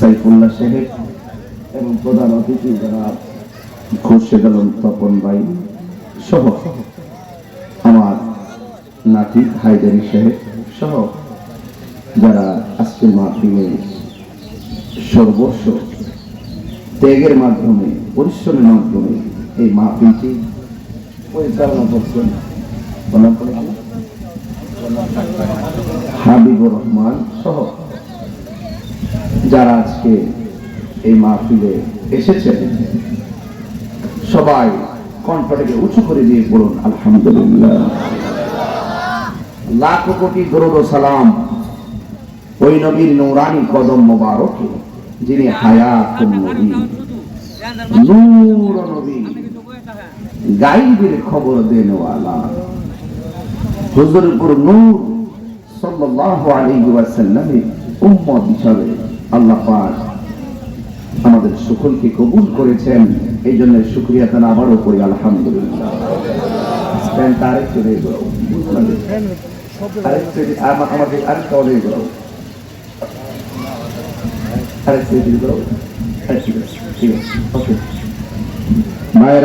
সাইফুল্লাহ সাহেব এবং প্রধান অতিথি যারা খুরশেদ আলম, তপন ভাই সহ আমার নাতি হায়দারি সাহেব সহ যারা আজকের মাহফিলে সর্বস্ব ত্যাগের মাধ্যমে, পরিশ্রমের মাধ্যমে এই মাহফিলটি পরিচালনা করছেন? হাবিবুর রহমান সহ যারা আজকে এই মাহফিলে এসেছেন, সবাই কণ্ঠটাকে উঁচু করে দিয়ে বলুন, আলহামদুলিল্লাহ। লাখ কোটি দরুদ সালাম ওই নবীর নৌরানি কদম মোবারকে, যিনি হায়াত নবী, নূর নবী, গাইবের খবর দেনওয়ালা। হুজুরপুর নূর সাল্লাল্লাহু আলাইহি ওয়াসাল্লামের উম্মত হিসাবে আল্লাহ পাক আমাদের সকলকে কবুল করেছেন, এই জন্য শুক্রিয়া তারা আবারও করি, আলহামদুলিল্লাহ।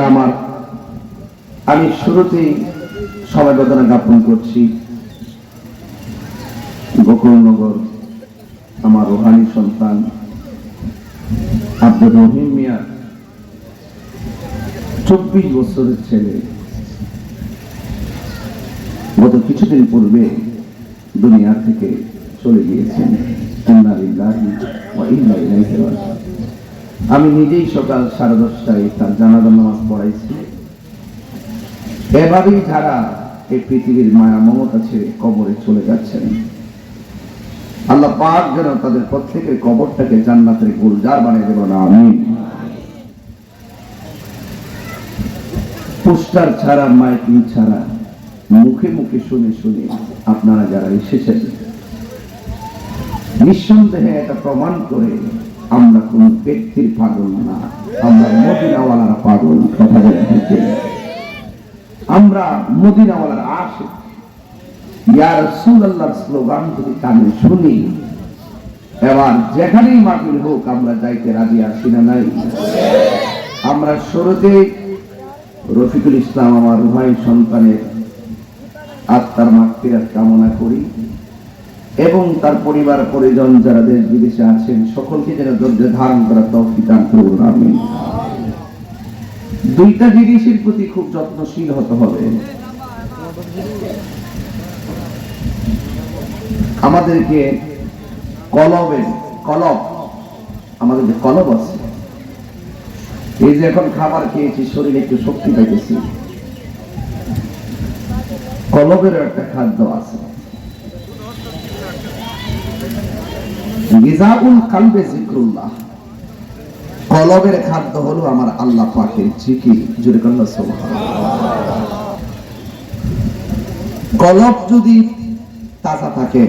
আমার, আমি শুরুতেই সমবেদনা জ্ঞাপন করছি। গোকুলনগর আমার রোহানি সন্তান আব্দুর রহিম মিয়া, চব্বিশ বছরের ছেলে। গত কিছুদিন পূর্বে দুনিয়া থেকে চলে গিয়েছেন। আমি নিজেই সকাল সাড়ে দশটায় তার জানাজা নামাজ পড়াইছি। এভাবেই যারা এই পৃথিবীর মায়া মমতা ছেড়ে কবরে চলে যাচ্ছেন আল্লাহ পাক যেন তাদের প্রত্যেকের কবরটাকে জান্নাতের গুলজার বানিয়ে দেব না আমি পোস্টার ছাড়া, মাইকিং ছাড়া, মুখে মুখে শুনে শুনে আপনারা যারা এসেছেন, নিঃসন্দেহে এটা প্রমাণ করে আমরা কোন ব্যক্তির পাগল না, আমরা মদিনাওয়ালারা পাগল, কথা বলে আমরা মদিনাওয়ালার আশে ইয়া রাসূলুল্লাহর স্লোগান যদি কানে শুনি, এবার যেখানেই মাহফিল হোক, আমরা যাইতে রাজি আছি না নাই? আমরা শুরুতে রফিকুল ইসলাম আমার রুহাই সন্তানের আত্মার মাগফিরাত কামনা করি এবং তার পরিবার, পরিজন যারা দেশ বিদেশে আছেন, সকলকে যেন ধৈর্য ধারণ করার তৌফিক দান করুন আমি দুইটা জিনিসের প্রতি খুব যত্নশীল হতে হবে। আমাদেরকে কলবের কলব আমাদের যে কলব আছে। এই যে এখন খাবার খেয়েছি, শরীরে একটু শক্তি পাইতেছি। কলবের একটা খাদ্য আছে। গিজাউল কালবে জিক্রুল্লাহ কলবের খাদ্য হলো আমার আল্লাহ পাকের জিকির। জোরে কল্লা কলব যদি তাজা থাকে